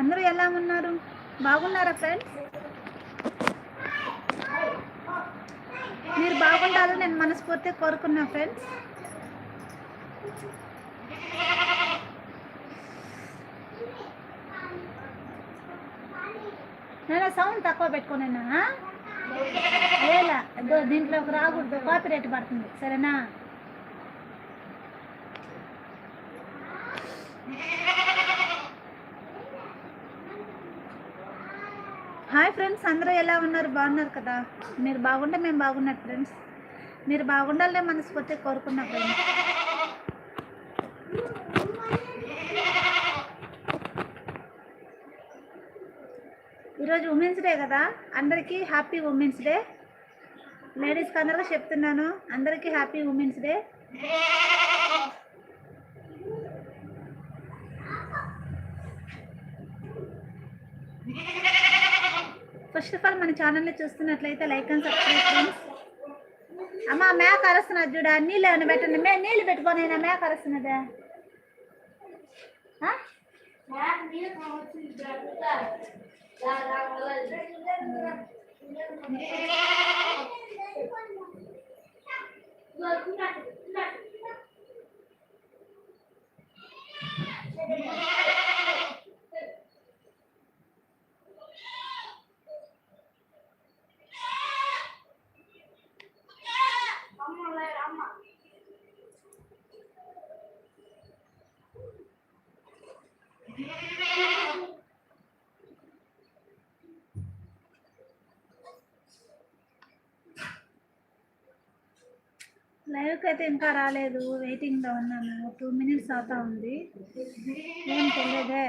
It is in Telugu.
అందరూ ఎలా ఉన్నారు? బాగున్నారా ఫ్రెండ్స్ మీరు బాగుండాలని నేను మనస్ఫూర్తిగా కోరుకున్నా ఫ్రెండ్స్ నేను సౌండ్ తక్కువ పెట్టుకున్నా లేదా దీంట్లో రాకూడదు కాపీ రేట్ పడుతుంది. సరేనా? హాయ్ ఫ్రెండ్స్ అందరూ ఎలా ఉన్నారు? బాగున్నారు కదా? మీరు బాగుంటే మేము బాగున్నాం ఫ్రెండ్స్ మీరు బాగుండాలనే మనస్ఫూర్తిగా కోరుకున్నా ఫ్రెండ్స్ ఈరోజు ఉమెన్స్ డే కదా? అందరికీ హ్యాపీ ఉమెన్స్ డే లేడీస్కి అందరికీ చెప్తున్నాను అందరికీ happy women's day first of all మన ఛానల్ని చూస్తున్నట్లయితే లైక్ అండ్ సబ్స్క్రైబ్ ఫ్రెండ్స్ అమ్మ మేక అరుస్తున్నది చూడ నీళ్ళు ఏమైనా పెట్టండి. మే నీళ్ళు పెట్టుకోనైనా మేక అరుస్తున్నదే? ఆ? లైవ్కి అయితే ఇంకా రాలేదు. వెయిటింగ్లో ఉన్నాను. టూ మినిట్స్ అవుతా ఉంది. ఏం తెలియదే